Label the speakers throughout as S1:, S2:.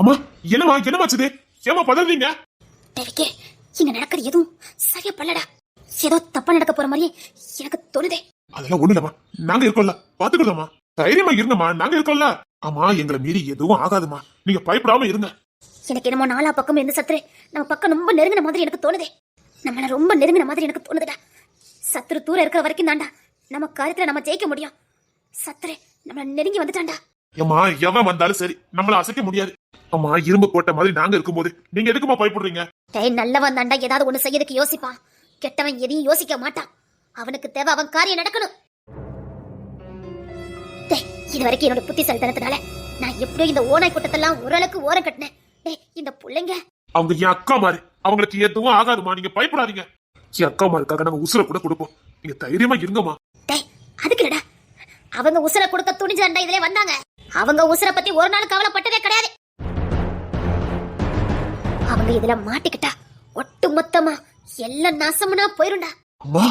S1: அம்மா என்னம்மா என்னமாச்சுது ஏமா பதறீங்க?
S2: டேவிக்கே இங்க நடக்கிறது எதுவும் சரியா பண்ணலடா. ஏதோ தப்பா நடக்க போற மாதிரியே எனக்கு தோணுதே.
S1: அதெல்லாம் ஒண்ணு இல்லம்மா நாங்க இருக்கோம்ல பாத்துக்கலாமா தைரியமா இருங்கம்மா நாங்க இருக்கோம்ல. ஆமா எங்களை மீறி எதுவும் ஆகாதுமா நீங்க பயப்படாம இருங்க.
S2: எனக்கு என்னமோ நாலா பக்கம் இருந்து சத்துரு. நம்ம பக்கம் ரொம்ப நெருங்கின மாதிரி எனக்கு தோணுதே. நம்மள ரொம்ப நெருங்கின மாதிரி எனக்கு தோணுதுடா. சத்துரு தூரம் இருக்கிற வரைக்கும் தான்டா. நம்ம காரியத்துல நம்ம ஜெயிக்க முடியும். சத்துரு நம்மள நெருங்கி வந்துட்டான்டா.
S1: ஏம்மா எவன் வந்தாலும் சரி நம்மள அசைக்க முடியாது. அம்மா இரும்பு கோட்டை மாதிரி நாங்க இருக்கும்போது நீங்க எதுக்குமா பயப்படுறீங்க?
S2: டேய் நல்லவன் தாண்டா ஏதாவது ஒண்ணு செய்யறதுக்கு யோசிப்பான். கெட்டவன் எதையும் யோசிக்க மாட்டான். அவனுக்கு தேவை அவன் காரியம் நடக்கணும். டேய் இது வரைக்கும் என்னோட புத்திசாலித்தனத்தினால நான் எப்படியோ இந்த ஓனாய் கூட்டத்தெல்லாம் ஓரளவுக்கு ஓரம் கட்டினேன். டேய் இந்த புள்ளைங்க.
S1: அவங்க என் அக்கா மாதிரி. அவங்களுக்கு எதுவும் ஆகாதுமா நீங்க பயப்படாதீங்க. என் அக்கா மாதிரிக்காக நாங்க உசுர கூட கொடுப்போம். நீங்க தைரியமா இருங்கம்மா.
S2: டேய் அதுக்கு இல்லடா அவங்க உசுர கொடுக்க துணிஞ்சாண்டா இதுல வந்தாங்க. அவங்க உசுர பத்தி ஒரு நாள் கவலைப்பட்டதே கிடையாது. அவங்க இதுல மாட்டிக்கிட்டா. ஒட்டு மொத்தமா எல்லாம் நாசம்னா போயிரும்டா.
S1: அம்மா.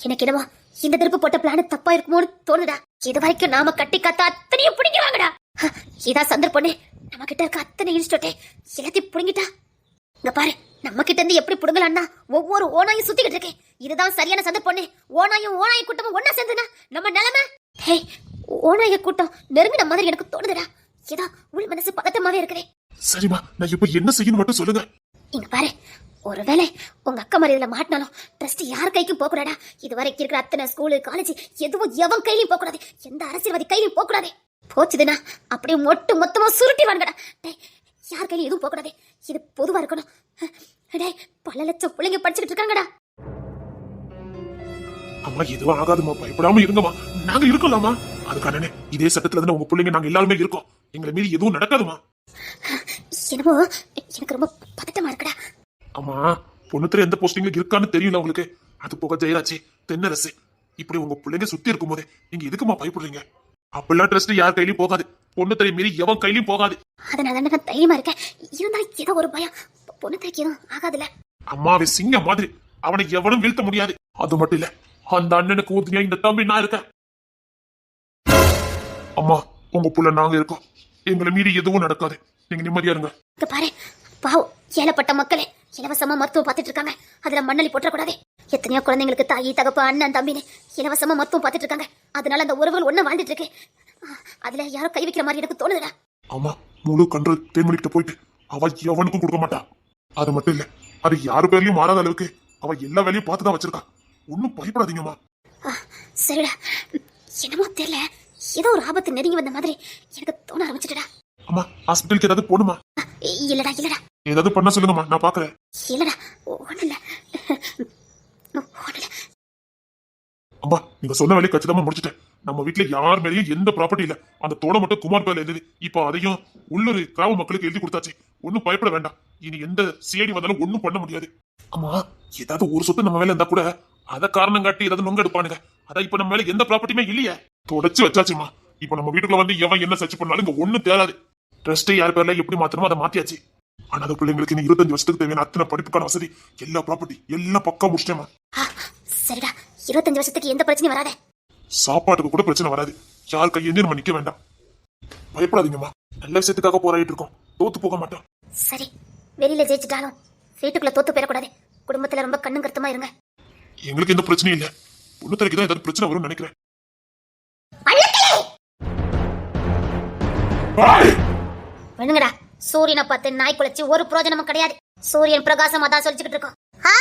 S2: எனக்கு என்னமோ இந்த திருப்பு போட்ட பிளான் தப்பா இருக்குமோன்னு தோணுதா இது வரைக்கும் நாம கட்டி காத்த அத்தனையும் பிடிக்கிறாங்கடா ஹ, இதான் சந்தர்ப்பண்ணே நம்ம கிட்ட இருக்க அத்தனை இன்ஸ்டியூட்டே எல்லாத்தையும் புடுங்கிட்டா. இங்க பாரு நம்ம கிட்ட இருந்து எப்படி புடுங்கலாம்னா ஒவ்வொரு ஓனாயும் சுத்திக்கிட்டு இருக்கேன். இதுதான் சரியான சந்தர்ப்பண்ணே ஓனாயும் ஓனாய் கூட்டமும் ஒன்னா சேர்ந்துனா நம்ம நிலைமை? ஹே ஓனாய கூட்டம் நெருங்கின மாதிரி எனக்கு தோணுதுடா. ஏதோ உள் மனசு பதட்டமாவே இருக்கிறேன்
S1: சரிம்மா நான் இப்ப என்ன செய்யணும் மட்டும் சொல்லுங்க.
S2: இங்க பாரு ஒருவேளை உங்க அக்கா மாதிரி இதுல மாட்டினாலும் ட்ரஸ்ட் யார் கைக்கும் போக கூடாடா இது வரைக்கும் இருக்கிற அத்தனை ஸ்கூலு காலேஜ் எதுவும் எவன் கையிலயும் போக கூடாது எந்த அரசியல்வாதி கையிலயும் போக கூடாது போச்சுதுன்னா அப்படியே மொட்டு மொத்தமா சுருட்டி வாங்கடா டேய் யார் கையிலும் எதுவும் போக கூடாது இது பொதுவா இருக்கணும். டேய் பல லட்சம் பிள்ளைங்க படிச்சுக்கிட்டு இருக்காங்கடா.
S1: அம்மா எதுவும் ஆகாதுமா பயப்படாம இருங்கம்மா. நாங்க இருக்கலாமா அதுக்கானே இதே சட்டத்துல தானே உங்க பிள்ளைங்க நாங்க எல்லாருமே இருக்கோம். எங்களை மீறி எதுவும் நடக்காதுமா
S2: என்னமோ எனக்கு ரொம்ப பதட்டமா இருக்குடா.
S1: அம்மா பொண்ணுத்துல எந்த போஸ்டிங்ல இருக்கான்னு தெரியல உங்களுக்கு. அது போக ஜெயராச்சி தென்னரசு. இப்படி உங்க பிள்ளைங்க சுத்தி இருக்கும் போதே நீங்க எதுக்குமா பயப்படுறீங்க? அப்பெல்லாம் ட்ரஸ்ட் யார் கையிலயும் போகாது. பொண்ணு தலை மீறி எவன் கையிலயும் போகாது.
S2: அதனால தான் நான் தைரியமா இருக்கேன். இருந்தாலும் ஏதோ ஒரு பயம். பொண்ணு தைக்கு எதுவும் ஆகாதுல்ல.
S1: அம்மாவை சிங்க மாதிரி. அவனை எவனும் வீழ்த்த முடியாது. அது மட்டும் இல்ல அந்த அண்ணனுக்கு உதவியா இந்த தம்பி நான் இருக்கேன். அம்மா உங்க புள்ள நாங்க இருக்கோம். எங்களை மீறி எதுவும் நடக்காது. நீங்க நிம்மதியா இருங்க.
S2: இங்க பாரு. பாவம் ஏழப்பட்ட மக்களே. இலவசமா மருத்துவம் பார்த்துட்டு இருக்காங்க. அதுல மண்ணலி போட்டக்கூடாது எத்தனையோ குழந்தைங்களுக்கு தாயி தகப்பு அண்ணன் தம்பின்னு இலவசமா மருத்துவம் பார்த்துட்டு இருக்காங்க. அதனால அந்த உறவுகள் ஒண்ணு வாழ்ந்துட்டு இருக்கு. அதுல யாரோ கை வைக்கிற மாதிரி எனக்கு தோணுதுடா.
S1: ஆமா முழு கண்ட்ரோல் தேன்மொழிக்கிட்ட போயிட்டு அவ எவனுக்கும் கொடுக்க மாட்டா. அது மட்டும் இல்ல அது யாரு பேர்லயும் மாறாத அளவுக்கு அவ எல்லா வேலையும் பார்த்து தான் வச்சிருக்கா. ஒன்னும் பயப்படாதீங்கம்மா.
S2: சரிடா. என்னமோ தெரியல. ஏதோ ஒரு ஆபத்து நெருங்கி வந்த மாதிரி எனக்கு தோண ஆரம்பிச்சிட்டடா.
S1: அம்மா ஹாஸ்பிட்டலுக்கு ஏதாவது போகணுமா?
S2: இல்லடா இல்லடா.
S1: ஏதாவது பண்ண சொல்லுங்கம்மா நான் பாக்குறேன்
S2: இல்லடா ஒண்ணு இல்ல
S1: அம்மா நீங்க சொன்ன வேலையை கச்சிதமா முடிச்சிட்டேன். நம்ம வீட்ல யார் மேலயும் எந்த ப்ராப்பர்ட்டி இல்ல. அந்த தோட மட்டும் குமார் பேர்ல இருந்தது இப்போ அதையும் உள்ளூர் கிராம மக்களுக்கு எழுதி கொடுத்தாச்சு. ஒன்னும் பயப்பட வேண்டாம். இனி எந்த சிஐடி வந்தாலும் ஒன்னும் பண்ண முடியாது. அம்மா ஏதாவது ஒரு சொத்து நம்ம மேல இருந்தா கூட அத காரணம் காட்டி ஏதாவது நொங்க எடுப்பானுங்க. அதான் இப்ப நம்ம மேல எந்த ப்ராப்பர்ட்டியுமே இல்லையே. தொடச்சு வச்சாச்சுமா. இப்ப நம்ம வீட்டுக்குள்ள வந்து எவன் என்ன சர்ச் பண்ணாலும் இங்க ஒண்ணும் தேராது ட்ரஸ்ட் யார் பேர்ல எப்படி மாத்தணுமோ அதை மாத்தியாச்சு. ஆனா அது பிள்ளைங்களுக்கு இன்னும் இருபத்தஞ்சு வருஷத்துக்கு தேவையான அத்தனை படிப்புக்கான வசதி எல்லா ப்ராப்பர்ட்டி எல்லாம் பக்கா முடிச்சிட்டேமா
S2: சரிடா. இருபத்தஞ்சு வருஷத்துக்கு எந்த பிரச்சனையும் வராதே.
S1: சாப்பாட்டுக்கு கூட பிரச்சனை வராது. யார் கையேந்தி நம்ம நிக்க வேண்டாம். பயப்படாதீங்கம்மா. நல்ல விஷயத்துக்காக போராடிட்டு இருக்கோம். தோத்து போக மாட்டோம்.
S2: சரி வெளியில ஜெயிச்சிட்டாலும் வீட்டுக்குள்ள தோத்து போயிடக்கூடாது. குடும்பத்துல ரொம்ப கண்ணும் கருத்துமா இருங்க.
S1: எங்களுக்கு எந்த பிரச்சனையும் இல்ல. பொண்ணுத்தரைக்கு தான் ஏதாவது பிரச்சனை வரும்னு நினைக்கிறேன். ஏய்!
S2: வேணுங்கடா சூரியனை பார்த்து நாய் குலைச்சு ஒரு பிரயோஜனமும் கிடையாது. சூரியன் பிரகாசம் அதான் சொல்லிச்சுக்கிட்டு இருக்கோம். ஆ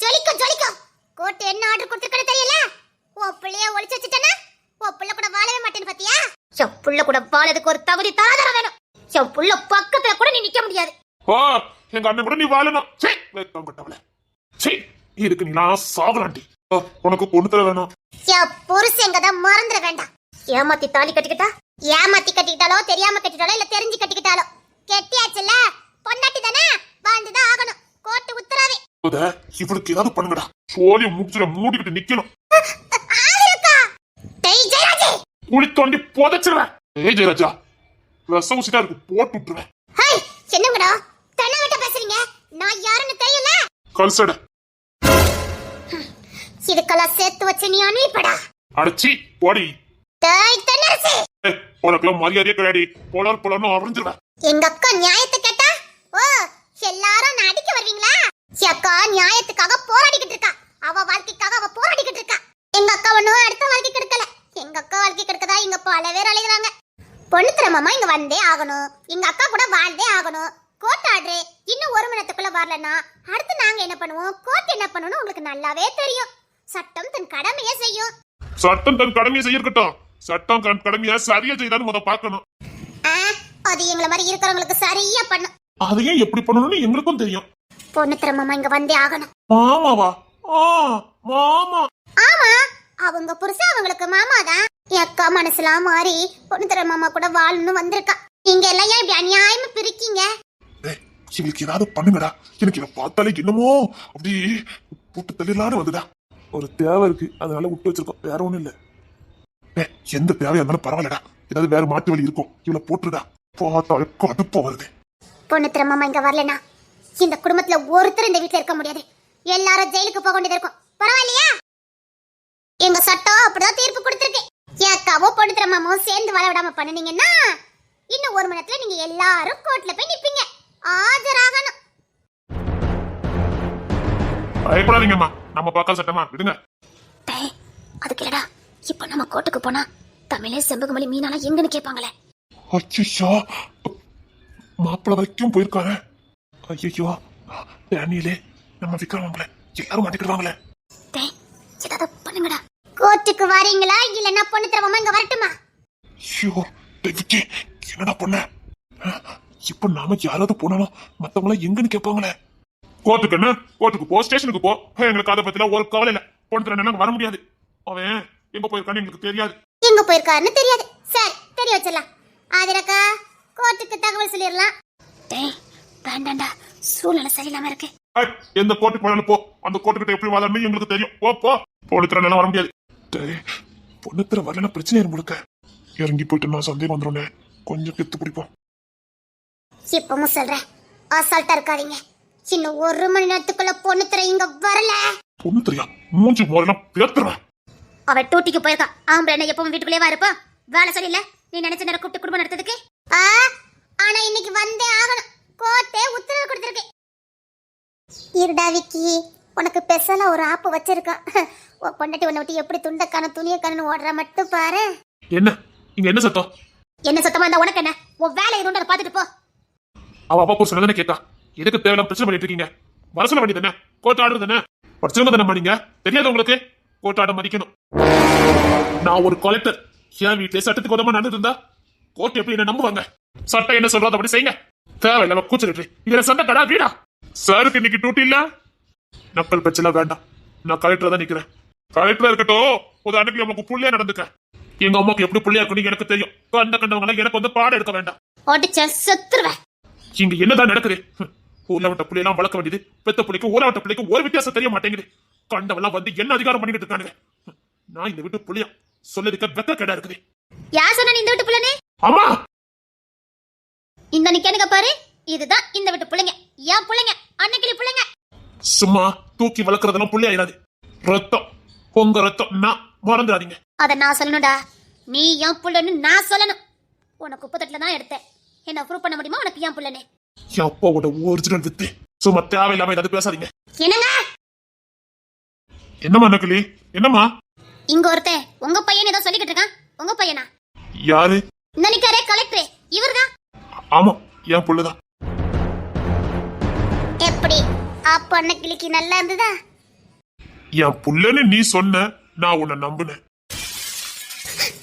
S2: ஜொலிக்கும் ஜொலிக்கும் கோட்டு என்ன ஆர்டர் கொடுத்துருக்கன்னு தெரியல? உன் பிள்ளைய ஒளிச்சு வச்சுட்டேன்னா உன் பிள்ளை கூட வாழவே மாட்டேன்னு பாத்தியா? என் புள்ள கூட வாழறதுக்கு ஒரு தகுதி தாராதரம் வேணும். என் புள்ள பக்கத்துல கூட நீ நிக்க முடியாது.
S1: ஓ எங்க அண்ணன் கூட நீ வாழணும். சே வெக்கம் கட்டவள. சே இதுக்கு நீலாம் சாகலாண்டி உனக்கு பொண்ணுத்தர வேணும்.
S2: என் புருஷங்க தான் மறந்துட வேண்டாம். ஏமாத்தி தாலி கட்டிக்கிட்டா? ஏமாத்தி கட்டிக்கிட்டாலோ தெரியாம கட்டிட்டாலோ இல்ல தெரிஞ்சு கட்டிக்கிட்டாலோ. கெட்டியாச்சுல்ல? பொண்டாட்டி தானே? வாழ்ந்துதான் ஆகணும். கோர்ட்டு உத்தரவு.
S1: இவளுக்கு ஏதாவது பண்ணுங்கடா. சோழிய மூச்சுல மூடிக்கிட்டு நிக்கணும். குழி தோண்டி புதைச்சிருவேன். ஏய் ஜெயராஜா ரசம் ஊசிட்டா இருக்கு போட்டு விட்டுருவேன்.
S2: என்னங்கடா? தென்னவட்ட பேசுறீங்க? நான் யாருன்னு தெரியல?
S1: கல்சட
S2: இதுக்கெல்லாம் சேர்த்து வச்சு நீ அனுப்பிப்படா
S1: அடைச்சி போடி. உனக்கெல்லாம் மரியாதையே கிடையாது. போலார் போலார்னு அரைஞ்சிருவேன்
S2: எங்க அக்கா நியாயத்தை கேட்டா ஓ எல்லாரும் நான் அடிக்க வருவீங்களா? அக்கா நியாயத்துக்காக போராடிக்கிட்டு இருக்கா. அவ வாழ்க்கைக்காக அவ போராடிக்கிட்டு இருக்கா. எங்க அக்கா ஒண்ணும் அடுத்த வாழ்க்கை கெடுக்கல எங்க அக்கா வாழ்க்கை கெடுக்கதா இங்க பல பேர் அழைகிறாங்க பொண்ணு திறமாமா இங்க வந்தே ஆகணும். எங்க அக்கா கூட வாழ்ந்தே ஆகணும். கோர்ட் ஆர்டர் இன்னும் ஒரு மணி நேரத்துக்குள்ள வரலனா அடுத்து நாங்க என்ன பண்ணுவோம்? கோர்ட் என்ன பண்ணணும் உங்களுக்கு நல்லாவே தெரியும். சட்டம் தன் கடமையை செய்யும்.
S1: சட்டம் தன் கடமையை செய்யஇருக்கட்டும் சட்டம் தன் கடமையை சரியா செய்தான்னு முத பார்க்கணும்.
S2: அது எங்களை மாதிரி இருக்கிறவங்களுக்கு சரியா பண்ணும்.
S1: அதையும் எப்படி பண்ணணும்னு எங்களுக்கும் தெரியும்.
S2: பொண்ணு திறமாமா இங்க வந்தே ஆகணும்.
S1: மாமாவா? மாமா.
S2: ஆமா அவங்க புருஷன் அவங்களுக்கு மாமா தான். என் அக்கா மனசுலாம் மாறி பொண்ணு தர மாமா கூட வாழணும்னு வந்திருக்கா. நீங்க எல்லாம் ஏன் இப்படி அநியாயமா பிரிக்கீங்க?
S1: எங்களுக்கு ஏதாவது பண்ணுங்கடா. எனக்கு இதை பார்த்தாலே என்னமோ அப்படி போட்டு தள்ளிடலான்னு வந்துடா. ஒரு தேவை இருக்கு. அதனால விட்டு வச்சிருக்கோம். வேற ஒண்ணும் இல்ல. எந்த தேவையா இருந்தாலும் பரவாயில்லடா. ஏதாவது வேற மாட்டு வழி இருக்கும். இவளை போட்டுடா பார்த்தாலே கடுப்பா வருது.
S2: பொண்ணு தர மாமா இங்க வரலனா? இந்த குடும்பத்துல ஒருத்தர் இந்த வீட்ல இருக்க முடியாது. எல்லாரும் ஜெயிலுக்கு போக வேண்டியது இருக்கும். பரவாயில்லையா? எங்க சட்டம் அப்படிதான் தீர்ப்பு கொடுத்திருக்கு. என் அக்காவோ பொண்ணு தர மாமாவும் சேர்ந்து வாழ விடாம பண்ணுனீங்கன்னா இன்னும் ஒரு மணி நேரத்துல நீங்க எல்லாரும் கோர்ட்ல போய் நிப்பீங்க. ஆஜராகணும்.
S1: பயப்படாதீங்கம்மா. நம்ம பார்க்காத சட்டமா? விடுங்க.
S3: டேய் அதுக்கு இல்லடா. இப்போ நம்ம கோர்ட்டுக்கு போனா தமிழே செம்பகமொழி மீனாலாம் எங்கன்னு கேட்பாங்களே
S1: அச்சோ மாப்பிள்ள வரைக்கும் போயிருக்காரு. ஐயோ டேனியலே நம்ம விக்ரமங்களே எல்லாரும் மாட்டிக்கிடுவாங்களே.
S3: டேய் ஏதாவது பண்ணுங்கடா.
S2: கோர்ட்டுக்கு வரீங்களா? இல்லன்னா பொண்ணு தர மாமா இங்க வரட்டுமா?
S1: ஐயோ விக்கி என்னடா பண்ண? இப்ப நாம யாராவது போனாலும் மத்தவங்கள எங்கன்னு கேட்பாங்களே கோர்ட்டுக்கு என்ன? கோர்ட்டுக்கு போ ஸ்டேஷனுக்கு போ. எங்களுக்கு அதை பத்தில ஒரு கவலை இல்ல. பொண்ணு என்ன வர முடியாது. அவன் எங்க போயிருக்கான்னு எங்களுக்கு தெரியாது.
S2: எங்க போயிருக்காருன்னு தெரியாது. சரி தெரிய வச்சிடலாம். ஆதிரக்கா கோர்ட்டுக்கு தகவல் சொல்லிடலாம்.
S3: டேய் வேண்டாம்டா சூழ்நிலை சரியில்லாம இருக்கு.
S1: எந்த கோர்ட்டுக்கு போனாலும் போ. அந்த கோர்ட்டுக்கிட்ட எப்படி வாதாடணும் எங்களுக்கு தெரியும். போ போ. பொண்ணுத்திர வர முடியாது. டேய், பொண்ணுத்திர வரலன்னா பிரச்சனை முழுக்க. இறங்கி போயிட்டு நான் சந்தேகம் வந்துடும் கொஞ்சம் கெத்து பிடிப்போம்.
S2: இப்பவும் சொல்றேன். அசால்ட்டா இருக்காதீங்க. இன்னும் ஒரு மணி நேரத்துக்குள்ள பொண்ணு தர இங்க வரல.
S1: பொண்ணு தெரியா? மூஞ்சி மோரெல்லாம் பேத்துறேன்
S3: அவ டூட்டிக்கு போயிருக்கா. ஆம்பளை என்ன எப்பவும் வீட்டுக்குள்ளேவா இருப்பா. வேலை சரியில்லை. நீ நினைச்ச நேரம் கூப்பிட்டு குடும்பம் நடத்துறதுக்கு?
S2: ஆ, ஆனா இன்னைக்கு வந்தே ஆகணும். கோர்ட்டே உத்தரவு கொடுத்திருக்கு. இருடா விக்கி உனக்கு பெசலா ஒரு ஆப்பு வச்சிருக்கான் உன் பொண்டாட்டி உன்னை விட்டு எப்படி துண்டக்கான துணியக்கானு ஓடுற மட்டும் பாரு.
S1: என்ன? இங்க என்ன சத்தம்?
S3: என்ன சத்தமா இருந்தா உனக்கு என்ன? உன் வேலை அதை பார்த்துட்டு போ.
S1: அவ அப்பா ஒரு சொன்னதானே கேட்கா எதுக்கு தேவையில்லாம பிரச்சனை பண்ணிட்டு இருக்கீங்க? வர சொல்ல வேண்டியது தானே? கோர்ட் ஆர்டர் தானே படிச்சவங்க தானே பண்ணீங்க? தெரியாது உங்களுக்கு? கோர்ட் ஆர்டர் மதிக்கணும். நான் ஒரு கலெக்டர் என் வீட்டுல சட்டத்துக்கு உதவ நடந்து இருந்தா கோர்ட் எப்படி என்ன நம்புவாங்க? சட்டம் என்ன சொல்றதோ அப்படி செய்யுங்க. தேவையில்லாம கூச்சிட்டு இதுல சண்டை கடா வீடா? சாருக்கு இன்னைக்கு டியூட்டி இல்ல? நக்கல் பிரச்சனை வேண்டாம். நான் கலெக்டர் தான் நிக்கிறேன். கலெக்டரா இருக்கட்டும். ஒரு அன்னைக்கு நம்மளுக்கு புள்ளையா நடந்துக்க. எங்க அம்மாக்கு எப்படி புள்ளையா இருக்கணும் எனக்கு தெரியும். கண்ட கண்டவங்க எனக்கு வந்து பாடம் எடுக்க வேண்டாம்.
S3: செத்துருவேன்.
S1: இங்க என்னதான் நடக்குது? ஹம், ஊர்ல விட்ட புள்ளையெல்லாம் வளர்க்க வேண்டியது பெத்த பிள்ளைக்கு விட்ட பிள்ளைக்கு ஒரு வித்தியாசம் தெரிய மாட்டேங்குது. கண்டவெல்லாம் வந்து என்ன அதிகாரம் பண்ணிக்கிட்டு இருக்கானுங்க? நான் இந்த வீட்டு புள்ளையா? சொல்லதுக்க வெக்க கேடா இருக்குது.
S3: யார் சொன்ன இந்த வீட்டு பிள்ளைனே
S1: அம்மா!
S3: இந்த நிக்கனுங்க பாரு. இதுதான் இந்த வீட்டு பிள்ளைங்க. என் பிள்ளைங்க. அன்னைக்கு பிள்ளைங்க.
S1: சும்மா தூக்கி வளர்க்கறதெல்லாம் புள்ளி ஆயிடாது ரத்தம். உங்க ரத்தம் நான் மறந்துடாதீங்க
S3: அத நான் சொல்லணும்டா. நீ என் புள்ளன்னு நான் சொல்லணும். உனக்கு குப்பத்தட்டுல தான் எடுத்தேன். என்ன ப்ரூவ் பண்ண முடியுமா? உனக்கு என் புள்ளனே
S1: என் அப்பாவோட ஒரிஜினல் வித்து. சும்மா தேவையில்லாம ஏதாவது பேசாதீங்க.
S3: என்னங்க?
S1: என்னம்மா நக்கலி என்னம்மா?
S3: இங்க ஒருத்தன் உங்க பையன் ஏதோ சொல்லிக்கிட்டு இருக்கான். உங்க பையனா?
S1: யாரு?
S3: இந்த நிக்காரே கலெக்டர் இவர்தான்
S1: ஆமா என் புள்ளதான்.
S2: எப்படி? அப்ப கிளிக்கு நல்லா இருந்ததா?
S1: என் புள்ளன்னு நீ சொன்ன நான் உன்னை நம்புனேன்.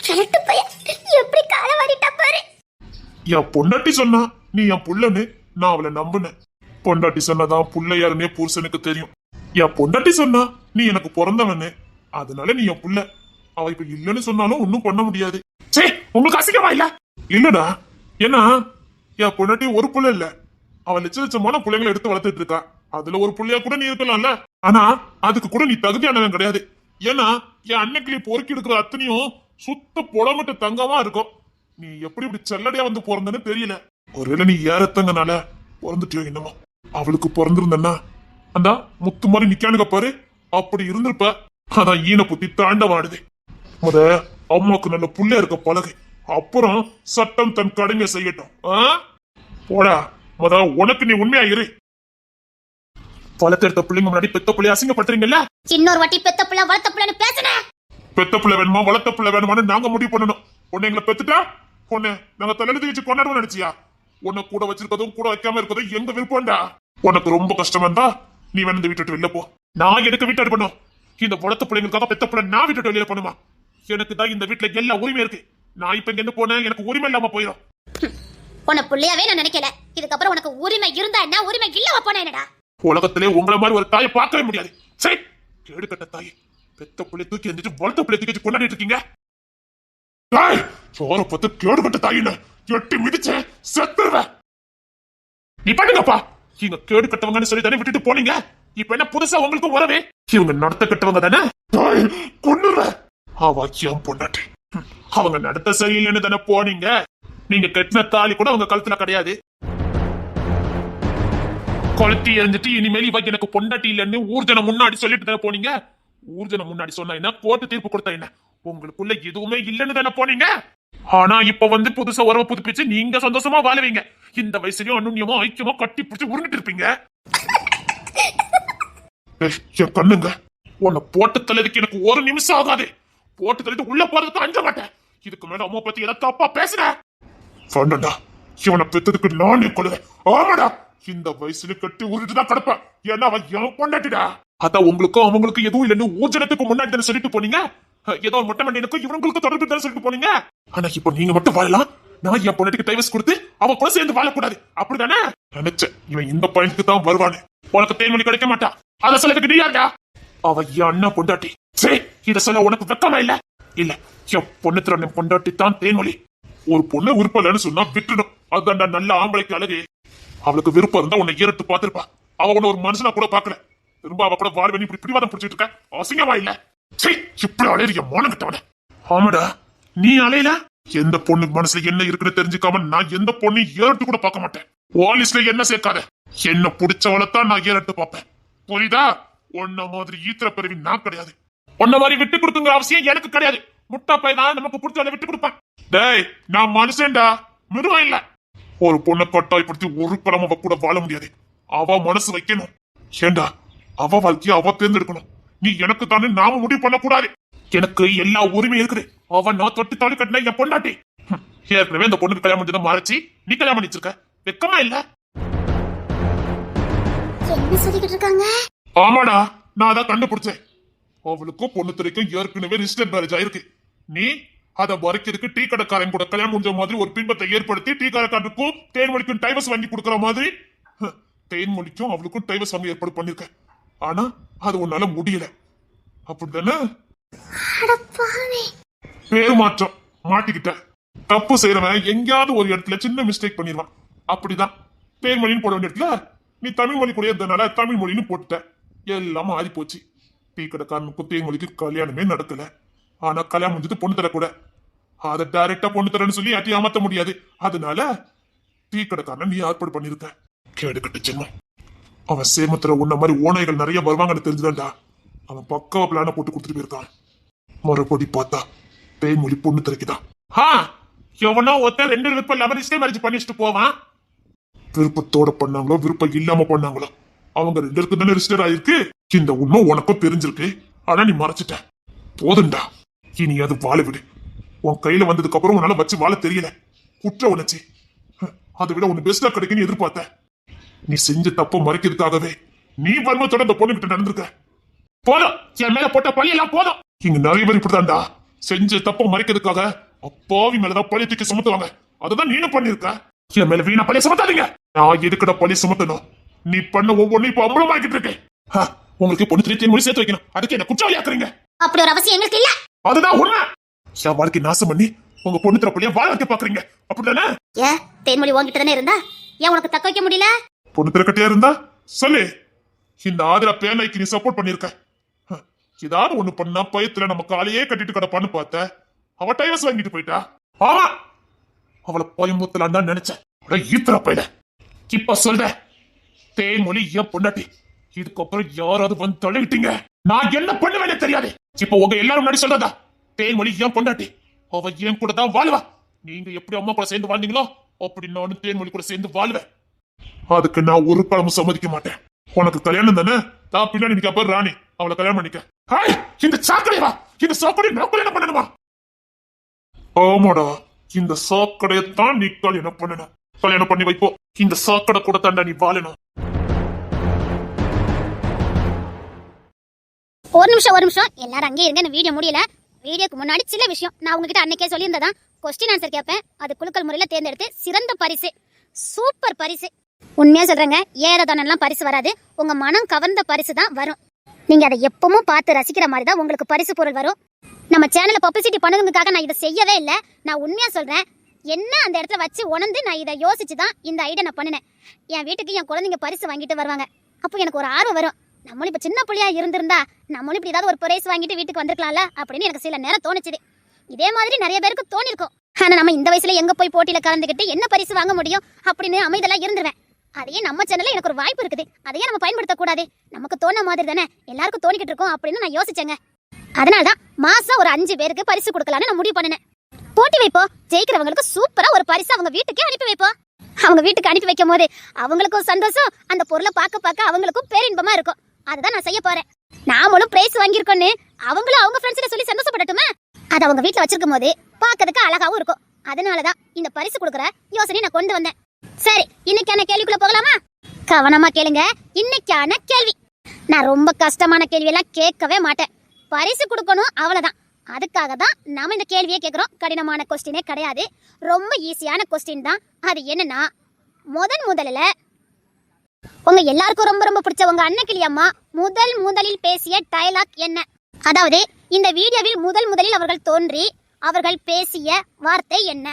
S2: கிழட்டு பையன் எப்படி காலை வாரிட்டா பாரு?
S1: என் பொண்டாட்டி சொன்னா நீ என் புள்ளன்னு நான் அவளை நம்புனேன். பொண்டாட்டி சொன்னதான் புள்ள யாருன்னே புருஷனுக்கு தெரியும். என் பொண்டாட்டி சொன்னா நீ எனக்கு பிறந்தவனு. அதனால நீ என் புள்ள. அவ இப்ப இல்லைன்னு சொன்னாலும் ஒன்னும் பண்ண முடியாது. சே உங்களுக்கு அசிங்கமா இல்ல? இல்லடா. ஏன்னா என் பொண்டாட்டி ஒரு புள்ள இல்ல. அவ லட்ச லட்சமான பிள்ளைங்களை எடுத்து வளர்த்துட்டு இருக்கா. அதுல ஒரு புள்ளையா கூட நீ இருக்கலாம்ல. ஆனா அதுக்கு கூட நீ தகுதியானவன் கிடையாது. ஏன்னா என் அன்னைக்கு பொறுக்கி எடுக்கிற அத்தனையும் சுத்த புலமட்ட தங்கமா இருக்கும். நீ எப்படி இப்படி செல்லடியா வந்து பிறந்தன்னு தெரியல. ஒருவேளை நீ ஏறத்தங்கனால பிறந்துட்டியோ என்னமோ. அவளுக்கு பிறந்திருந்தன்னா அந்த முத்து மாதிரி நிக்கானுங்க பாரு. அப்படி இருந்திருப்ப அதான் ஈன புத்தி தாண்டவாடுது முத அம்மாவுக்கு நல்ல புள்ள இருக்க பழகு. அப்புறம் சட்டம் தன் கடமையை செய்யட்டும். போடா முத உனக்கு நீ உண்மையா இரு. வளர்த்தெடுத்த பிள்ளைங்க முன்னாடி பெத்த பிள்ளைய அசிங்கப்படுத்துறீங்கல்ல?
S2: இன்னொரு வாட்டி பெத்த பிள்ளை வளர்த்த பிள்ளைன்னு பேசுனேன்
S1: பெத்த பிள்ளை வேணுமா வளர்த்த பிள்ளை வேணுமான்னு நாங்க முடிவு பண்ணணும். உன்னை எங்களை பெத்துட்டா? உன்னை நாங்க தலையில வச்சு கொண்டாடுவோம் நினைச்சியா? உன்னை கூட வச்சிருக்கதும் கூட வைக்காம இருக்கதும் எங்க விருப்பம்டா? உனக்கு ரொம்ப கஷ்டமா இருந்தா நீ வேணும் இந்த வீட்டு விட்டு வெளில போ. நான் எனக்கு வீட்டு பண்ணும் இந்த வளர்த்த பிள்ளைங்களுக்காக பெத்த பிள்ளை நான் வீட்டு விட்டு வெளியில பண்ணுமா எனக்கு தான் இந்த வீட்டுல எல்லா உரிமை இருக்கு. நான் இப்ப இங்க இருந்து போனேன் எனக்கு உரிமை இல்லாம போயிடும்
S2: உன்னை புள்ளையாவே நான் நினைக்கல. இதுக்கப்புறம் உனக்கு உரிமை இருந்தா என்ன? உரிமை இல்லாம போன என்னடா?
S1: உலகத்திலே உங்கள மாதிரி ஒரு தாயை பார்க்கவே முடியாது. சரி கேடு கட்ட தாய் பெத்த பிள்ளை தூக்கி எந்திரிச்சு வளர்த்த பிள்ளை தூக்கி கொண்டாடிட்டு இருக்கீங்க. தாய் சோற பத்து கேடு கட்ட தாயின்னு. எட்டு மிதிச்சு செத்துருவேன். நீ பண்ணுங்கப்பா. இவங்க கேடு கட்டவங்கன்னு சொல்லி தானே விட்டுட்டு போனீங்க? இப்ப என்ன புதுசா உங்களுக்கு உறவே? இவங்க நடத்த கட்டவங்க தானே? கொண்டுடுறேன் கொன்னுடுவேன் அவ பொண்டாட்டி. அவங்க நடத்த சரியில்லைன்னு தானே போனீங்க? நீங்க கட்டின தாலி கூட அவங்க கழுத்துல கிடையாது. கொளுத்தி எறிஞ்சிட்டு இனிமேல் இவங்க எனக்கு பொண்டாட்டி இல்லைன்னு ஊர்ஜனம் முன்னாடி சொல்லிட்டு தானே போனீங்க? ஊர்ஜனம் முன்னாடி சொன்னா என்ன? கோர்ட்டு தீர்ப்பு கொடுத்தா என்ன? உங்களுக்குள்ள எதுவுமே இல்லைன்னு தானே போனீங்க? ஆனா இப்ப வந்து புதுசா உறவு புதுப்பிச்சு நீங்க சந்தோஷமா வாழுவீங்க. இந்த வயசுலயும் அனுண்யமா ஐக்கியமா கட்டி பிடிச்சு உருண்டுட்டு இருப்பீங்க. என் கண்ணுங்க. உன்னை போட்டு தள்ளதுக்கு எனக்கு ஒரு நிமிஷம் ஆகாது. போட்டு தள்ளிட்டு உள்ள போறதுக்கு அஞ்ச மாட்டேன். இதுக்கு மேல அம்மா பத்தி ஏதாவது தப்பா பேசுற வேண்டாம்டா. இவனை பெத்ததுக்கு நானே கொள்ளுவேன் ஆமாடா. இந்த வயசுல கட்டி உருட்டு தான் கிடப்பேன். ஏன்னா அவன் என் பொண்டாட்டிடா. அதான் உங்களுக்கும் அவங்களுக்கும் எதுவும் இல்லைன்னு ஊர்ஜனத்துக்கு முன்னாடி தானே சொல்லிட்டு போனீங்க? ஏதோ ஒரு மொட்டை மண்டியனுக்கும் இவங்களுக்கு தொடர்பு தான் சொல்லிட்டு போனீங்க? ஆனா இப்போ நீங்க மட்டும் வாழலாம். நான் என் பொண்ணுக்கு டைவர்ஸ் கொடுத்து அவன் கூட சேர்ந்து வாழக்கூடாது. அப்படிதானே? நினைச்சேன். இவன் இந்த பாயிண்ட்க்கு தான் வருவானு. உனக்கு தேன்மொழி கிடைக்க மாட்டா. அத சொல்லதுக்கு நீ யாருடா அவ என் அண்ணா பொண்டாட்டி. சரி இத சொல்ல உனக்கு வெக்கமா இல்ல? இல்ல என் பொண்ணு திறன் பொண்டாட்டி தான் தேன்மொழி. ஒரு பொண்ணு விருப்பலன்னு சொன்னா விட்டுடும். அதுதான்டா நல்ல ஆம்பளைக்கு அழகு. அவளுக்கு விருப்பம் இருந்தா உன்னை ஈரட்டு பார்த்திருப்பா. அவ உன்ன ஒரு மனுஷனா கூட பாக்கல திரும்ப அவ கூட வாழ்வனி இப்படி பிடிவாதம் பிடிச்சிட்டு இருக்க. அசிங்கமா இல்ல? சரி இப்படி அலையிற மோனம் கிட்டவன ஆமாடா நீ அலையில? எந்த பொண்ணு மனசுல என்ன இருக்குன்னு தெரிஞ்சுக்காம நான் எந்த பொண்ணையும் ஏறட்டு கூட பார்க்க மாட்டேன். வாலிஸ்ல என்ன சேர்க்காத. என்ன பிடிச்சவளத்தான் நான் ஏறட்டு பார்ப்பேன். புரியுதா? உன்ன மாதிரி ஈத்திர பிறவி நான் கிடையாது. உன்ன மாதிரி விட்டு கொடுக்குங்கிற அவசியம் எனக்கு கிடையாது. முட்டா பையன் நமக்கு பிடிச்சவளை விட்டு கொடுப்பேன். டேய் நான் மனுஷன்டா. மிருகம் இல்ல. ஒரு பொண்ணை கட்டாயப்படுத்தி ஒரு கிழமை அவ கூட வாழ முடியாது. அவ மனசு வைக்கணும். ஏண்டா? அவ வாழ்க்கைய அவ தேர்ந்தெடுக்கணும். நீ எனக்கு தானே நாம முடிவு பண்ணக்கூடாது. எனக்கு எல்லா உரிமையும் இருக்குது. அவ நான் தொட்டு தாலி கட்டின என் பொண்டாட்டி. ஏற்கனவே இந்த பொண்ணுக்கு கல்யாணம் முடிஞ்சதை மறைச்சு நீ கல்யாணம் பண்ணி வச்சிருக்க வெக்கமா இல்ல? ஆமாடா நான் அதான் கண்டுபிடிச்சேன். அவளுக்கும் பொண்ணு துறைக்கும் ஏற்கனவே ரிஜிஸ்டர் மேரேஜ் ஆயிருக்கு. நீ அதை மறைக்கிறதுக்கு டீ கடைக்காரன் கூட கல்யாணம் முடிஞ்ச மாதிரி ஒரு பின்பத்தை ஏற்படுத்தி டீ கடைக்காரனுக்கும் தேன்மொழிக்கும் டைவர்ஸ் வாங்கி கொடுக்குற மாதிரி தேன்மொழிக்கும் அவளுக்கும் டைவர்ஸ் வாங்கி ஏற்பாடு பண்ணிருக்க. ஆனா அது உன்னால முடியல.
S4: அடப்பாவே
S1: பேர் மாற்றம் மாட்டிக்கிட்ட. தப்பு செய்யறவன் எங்கேயாவது ஒரு இடத்துல சின்ன மிஸ்டேக் பண்ணிடுவான் அப்படிதான். தேன்மொழின்னு போட வேண்டிய இடத்துல நீ தமிழ் மொழி கூட இருந்தனால தமிழ் மொழின்னு போட்டுட்ட. எல்லாம் ஆறி போச்சு டீ கடைக்காரனுக்கும் தேன்மொழிக்கு கல்யாணமே நடக்கல. ஆனா கல்யாணம் முடிஞ்சது பொண்ணு தரக்கூட அதை டைரக்டா பொண்ணு தரேன்னு சொல்லி யார்ட்டையும் ஏமாத்த முடியாது. அதனால டீ கடைக்காரன் நீ ஏற்பாடு பண்ணிருக்க. கேடு கட்டு ஜென்மம் அவன் சேமத்துல உன்ன மாதிரி ஓனைகள் நிறைய வருவாங்கன்னு தெரிஞ்சுதான்டா. அவன் பக்காவ பிளான போட்டு கொடுத்துட்டு போயிருக்கான். மறுபடி பார்த்தா தேன்மொழி பொண்ணு திறக்குதான் ஹா! எவனோ ஒருத்தன் ரெண்டு விருப்பம் இல்லாம ரிஜிஸ்டர் மேரேஜ் பண்ணி வச்சுட்டு போவான். விருப்பத்தோட பண்ணாங்களோ விருப்பம் இல்லாம பண்ணாங்களோ அவங்க ரெண்டு பேருக்கு தானே ரிஜிஸ்டர் ஆயிருக்கு. இந்த உண்மை உனக்கும் தெரிஞ்சிருக்கு. ஆனா நீ மறைச்சிட்ட. போதும்டா. இனி அது வாழ விடு. உன் கையில வந்ததுக்கு அப்புறம் உன்னால வச்சு வாழ தெரியல. குற்ற உணர்ச்சி. அதை விட உன்னை பெஸ்டா கிடைக்குன்னு எதிர்பார்த்த நீ செஞ்ச தப்ப மறைக்கிறதுக்காகவே நீ வன்மத்தோட அந்த பொண்ணுகிட்ட நடந்திருக்க. போதும். என் மேல போட்ட பழியெல்லாம் போதும். இங்க நிறைய பேர் இப்படிதான்டா. செஞ்ச தப்ப மறைக்கிறதுக்காக அப்பாவி மேலதான் பழைய தூக்கி சுமத்துவாங்க. அதுதான் நீனும் பண்ணிருக்க. என் மேல வீணா பழைய சுமத்தாதீங்க. நான் எதுக்கட பழைய சுமத்தணும்? நீ பண்ண ஒவ்வொன்றும் இப்ப அம்பலமாக்கிட்டு இருக்கேன் உங்களுக்கு பொண்ணு திருத்தி மொழி சேர்த்து வைக்கணும். அதுக்கு என்ன குற்றவாளி ஆக்குறீங்க
S2: அப்படி ஒரு அவசியம் எங்களுக்கு இல்ல.
S1: அதுதான் உண்மை. என் வாழ்க்கை நாசம் பண்ணி உங்க பொண்ணு தரப்புலையா வாழ வைக்க பாக்குறீங்க. அப்படிதானே?
S2: ஏன்? தேன்மொழி உன்கிட்ட தானே இருந்தா? ஏன் உனக்கு தக்க வைக்க முடியல?
S1: பொண்ணு திறக்கட்டியா இருந்தா? சொல்லு. இந்த ஆதிரா பேனாய்க்கு நீ சப்போர்ட் பண்ணிருக்க. ஹ, ஏதாவது ஒண்ணு பண்ணா பயத்துல நம்ம காலையே கட்டிட்டு கிடப்பான்னு பார்த்த. அவ டைவர்ஸ் வாங்கிட்டு போயிட்டா. ஆமா. அவளை பயமுத்தலான்னு நினைச்சேன். அட ஈத்தரா பையல இப்ப சொல்ற. தேன்மொழி ஏன் பொண்டாட்டி. இதுக்கப்புறம் யாராவது வந்து தொலைவிட்டீங்க நான் என்ன பண்ணுவேனே தெரியாது. இப்ப உங்க எல்லாரும் முன்னாடி சொல்றதா? தேன்மொழி ஏன் பொண்டாட்டி. அவ ஏன் கூட தான் வாழ்வா. நீங்க எப்படி அம்மா கூட சேர்ந்து வாழ்ந்தீங்களோ அப்படி நானும் தேன்மொழி கூட சேர்ந்து வாழ்வேன். அதுக்கு நான் ஒரு காலமும் சம்மதிக்க மாட்டேன். உனக்கு கல்யாணம் தானே? தான் பின்னாடி நிக்க அப்ப ராணி. அவளை கல்யாணம் பண்ணிக்க. ஹாய்! இந்த சாக்கடையா இந்த சாக்கடை நான் கல்யாணம் பண்ணணுமா? ஆமாடா. இந்த சாக்கடையத்தான் நீ கல்யாணம் பண்ணணும். கல்யாணம் பண்ணி வைப்போ. இந்த சாக்கடை கூட தாண்டா நீ வாழணும்.
S2: ஒரு நிமிஷம் ஒரு நிமிஷம். எல்லாரும் அங்கே இருங்க வீடியோ முடியல. வீடியோக்கு முன்னாடி சில விஷயம். நான் உங்ககிட்ட அன்னைக்கே சொல்லியிருந்ததான் கொஸ்டின் ஆன்சர் கேட்பேன். அது குலுக்கல் முறையில் தேர்ந்தெடுத்து சிறந்த பரிசு. சூப்பர் பரிசு. உண்மையா சொல்றேங்க ஏறதானெல்லாம் பரிசு வராது. உங்க மனம் கவர்ந்த பரிசு தான் வரும். நீங்க அதை எப்பவும் பார்த்து ரசிக்கிற மாதிரி தான் உங்களுக்கு பரிசு பொருள் வரும். நம்ம சேனலை பப்ளிசிட்டி பண்ணணுங்கிறதுக்காக நான் இதை செய்யவே இல்லை. நான் உண்மையா சொல்றேன் என்ன அந்த இடத்துல வச்சு உணர்ந்து நான் இதை யோசிச்சு தான் இந்த ஐடியா நான் பண்ணினேன். என் வீட்டுக்கு என் குழந்தைங்க பரிசு வாங்கிட்டு வருவாங்க. அப்போ எனக்கு ஒரு ஆர்வம் வரும். நம்மளும் இப்போ சின்ன பிள்ளையா இருந்திருந்தா நம்மளும் இப்படி ஏதாவது ஒரு பிரைஸ் வாங்கிட்டு வீட்டுக்கு வந்திருக்கலாம்ல அப்படின்னு எனக்கு சில நேரம் தோணுச்சுது. இதே மாதிரி நிறைய பேருக்கு தோணிருக்கும். ஆனால் நம்ம இந்த வயசுல எங்க போய் போட்டியில் கலந்துக்கிட்டு என்ன பரிசு வாங்க முடியும் அப்படின்னு அமைதலா இருந்துருவேன். அதையே நம்ம சேனல்ல எனக்கு ஒரு வாய்ப்பு இருக்குது. அதையே நம்ம பயன்படுத்த கூடாது நமக்கு தோண மாதிரி தானே? எல்லாருக்கும் தோணிக்கிட்டு இருக்கோம் அப்படின்னு நான் யோசிச்சேங்க. அதனால தான் மாசம் ஒரு அஞ்சு பேருக்கு பரிசு கொடுக்கலாம்னு நான் முடிவு பண்ணினேன். போட்டி வைப்போம். ஜெயிக்கிறவங்களுக்கு சூப்பரா ஒரு பரிசு அவங்க வீட்டுக்கே அனுப்பி வைப்போம். அவங்க வீட்டுக்கு அனுப்பி வைக்கும் போது அவங்களுக்கும் சந்தோஷம். அந்த பொருளை பார்க்க பார்க்க அவங்களுக்கும் பேரின்பமா இருக்கும். அதுதான் நான் செய்ய போறேன். நாமளும் பிரைஸ் வாங்கியிருக்கோன்னு அவங்களும் அவங்க ஃப்ரெண்ட்ஸ்ல சொல்லி சந்தோஷப்படட்டுமா? அது அவங்க வீட்டில் வச்சிருக்கும் போது பார்க்கறதுக்கு அழகாவும் இருக்கும். அதனாலதான் இந்த பரிசு கொடுக்குற யோசனை நான் கொண்டு வந்தேன். சரி இன்னைக்கான கேள்விக்குள்ள போகலாமா? கவனமா கேளுங்க. இன்னைக்கான கேள்வி. நான் ரொம்ப கஷ்டமான கேள்வியெல்லாம் கேட்கவே மாட்டேன். பரிசு கொடுக்கணும் அவ்வளவுதான். அதுக்காக தான் நாம இந்த கேள்வியே கேட்குறோம். கடினமான கொஸ்டினே கிடையாது. ரொம்ப ஈஸியான கொஸ்டின் தான். அது என்னன்னா முதன் முதல்ல உங்க எல்லாருக்கும் ரொம்ப ரொம்ப பிடிச்ச உங்க அன்னக்கிளி அம்மா முதல் முதலில் பேசிய டயலாக் என்ன? அதாவது இந்த வீடியோவில் முதல் முதலில் அவர்கள் தோன்றி அவர்கள் பேசிய வார்த்தை என்ன?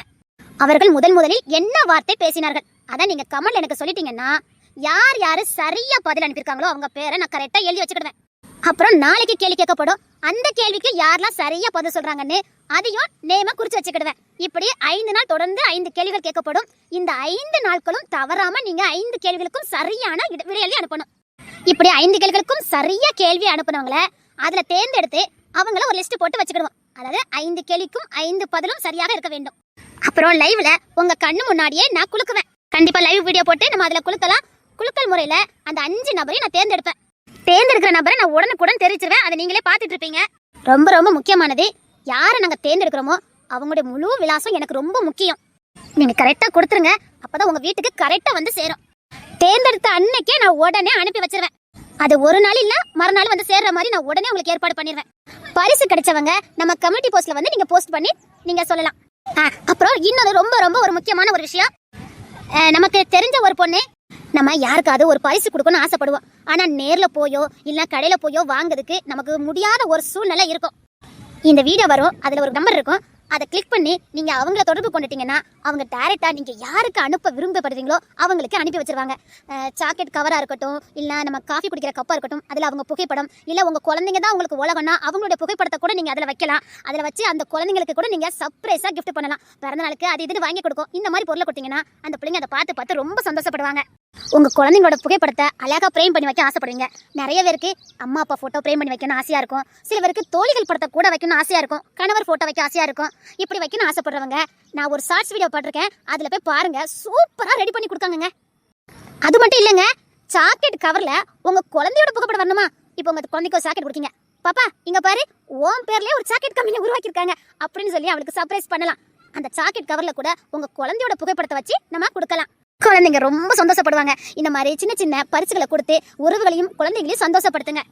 S2: அவர்கள் முதல் முதலில் என்ன வார்த்தை பேசினார்கள்? அதான் நீங்க கமல் எனக்கு சொல்லிட்டீங்கன்னா யார் யாரு சரியா பதில் அனுப்பியிருக்காங்களோ அவங்க பேரை நான் கரெக்டா எழுதி வச்சுக்கிடுவேன். அப்புறம் நாளைக்கு கேள்வி கேட்கப்படும். அந்த கேள்விக்கு யாரெல்லாம் சரியா பதில் சொல்றாங்கன்னு அதையும் நேமா குறிச்சு வச்சுக்கிடுவேன். இப்படி ஐந்து நாள் தொடர்ந்து ஐந்து கேள்விகள் கேட்கப்படும். இந்த ஐந்து நாட்களும் தவறாம நீங்க ஐந்து கேள்விகளுக்கும் சரியான விட- விடையளி அனுப்பணும். இப்படி ஐந்து கேள்விகளுக்கும் சரியா கேள்வி அனுப்புனவங்கள அதுல தேர்ந்தெடுத்து அவங்கள ஒரு லிஸ்ட் போட்டு வச்சுக்கிடுவோம். அதாவது ஐந்து கேள்விக்கும் ஐந்து பதிலும் சரியாக இருக்க வேண்டும். அப்புறம் லைவ்ல உங்க கண்ணு முன்னாடியே நான் குலுக்குவேன். கண்டிப்பா லைவ் வீடியோ போட்டு நம்ம அதுல குலுக்கலாம். குலுக்கல் முறையில அந்த அஞ்சு நபரையும் நான் தேர்ந்தெடுப்பேன். தேர்ந்தெடுக்கிற நபரை நான் உடனுக்குடன் தெரிவிச்சிருவேன். அதை நீங்களே பார்த்துட்டு இருப்பீங்க. ரொம்ப ரொம்ப முக்கியமானது யாரை நாங்க தேர்ந்தெடுக்கிறோமோ அவங்களுடைய முழு விலாசம் எனக்கு ரொம்ப முக்கியம். நீங்க கரெக்டா கொடுத்துருங்க. அப்பதான் உங்க வீட்டுக்கு கரெக்டா வந்து சேரும். தேர்ந்தெடுத்த அன்னைக்கே நான் உடனே அனுப்பி வச்சிருவேன். அது ஒரு நாள் இல்ல மறுநாள் வந்து சேர்ற மாதிரி நான் உடனே உங்களுக்கு ஏற்பாடு பண்ணிடுவேன் பரிசு கிடைச்சவங்க நம்ம கமிட்டி போஸ்ட்ல வந்து நீங்க போஸ்ட் பண்ணி நீங்க சொல்லலாம். அப்புறம் இன்னொரு ரொம்ப ரொம்ப ஒரு முக்கியமான ஒரு விஷயம். நமக்கு தெரிஞ்ச ஒரு பொண்ணு நம்ம யாருக்காவது ஒரு பரிசு கொடுக்கணும்னு ஆசைப்படுவோம். ஆனால் நேரில் போயோ இல்லை கடையில் போயோ வாங்குறதுக்கு நமக்கு முடியாத ஒரு சூழ்நிலை இருக்கும். இந்த வீடியோ வரும் அதில் ஒரு நம்பர் இருக்கும். அதை கிளிக் பண்ணி நீங்க அவங்கள தொடர்பு கொண்டுட்டீங்கன்னா அவங்க டைரக்டா நீங்க யாருக்கு அனுப்ப விரும்பப்படுறீங்களோ அவங்களுக்கு அனுப்பி வச்சிருவாங்க. சாக்லேட் கவரா இருக்கட்டும் இல்ல நம்ம காஃபி குடிக்கிற கப்பா இருக்கட்டும் அதுல அவங்க புகைப்படம் இல்ல உங்க குழந்தைங்க தான் உங்களுக்கு உலகம்னா அவங்களுடைய புகைப்படத்தை கூட நீங்க அதுல வைக்கலாம். அதுல வச்சு அந்த குழந்தைங்களுக்கு கூட நீங்க சர்ப்ரைஸா கிஃப்ட் பண்ணலாம். பிறந்த நாளுக்கு அது இதுன்னு வாங்கி கொடுக்கும். இந்த மாதிரி பொருளை கொடுத்தீங்கன்னா அந்த பிள்ளைங்க அதை பார்த்து பார்த்து ரொம்ப சந்தோஷப்படுவாங்க. உங்கள் குழந்தைங்களோட புகைப்படத்தை அழகா ஃப்ரேம் பண்ணி வைக்க ஆசைப்படுவீங்க. நிறைய பேருக்கு அம்மா அப்பா ஃபோட்டோ ஃப்ரேம் பண்ணி வைக்கணும் ஆசையாக இருக்கும். சில பேருக்கு தோழிகள் படத்தை கூட வைக்கணும்னு ஆசையாக இருக்கும். கணவர் ஃபோட்டோ வைக்க ஆசையாக இருக்கும். இப்படி வைக்கணும் ஆசைப்படுறவங்க நான் ஒரு ஷார்ட்ஸ் வீடியோ போட்டிருக்கேன். அதில் போய் பாருங்கள் சூப்பராக ரெடி பண்ணி கொடுக்காங்கங்க. அது மட்டும் இல்லைங்க சாக்கெட் கவரில் உங்கள் குழந்தையோட புகைப்படம் வரணுமா? இப்போ உங்கள் குழந்தைக்கு ஒரு சாக்கெட் கொடுக்கீங்க. பாப்பா இங்கே பாரு ஓம் பேர்லேயே ஒரு சாக்கெட் கம்பெனி உருவாக்கியிருக்காங்க. அப்படின்னு சொல்லி அவளுக்கு சர்ப்ரைஸ் பண்ணலாம். அந்த சாக்கெட் கவரில் கூட உங்கள் குழந்தையோட புகைப்படத்தை வச்சு நம்ம கொடுக்கலாம். குழந்தைங்க ரொம்ப சந்தோஷப்படுவாங்க. இந்த மாதிரி சின்ன சின்ன பரிசுகளை கொடுத்து உறவுகளையும் குழந்தைகளையும் சந்தோஷப்படுத்துங்க.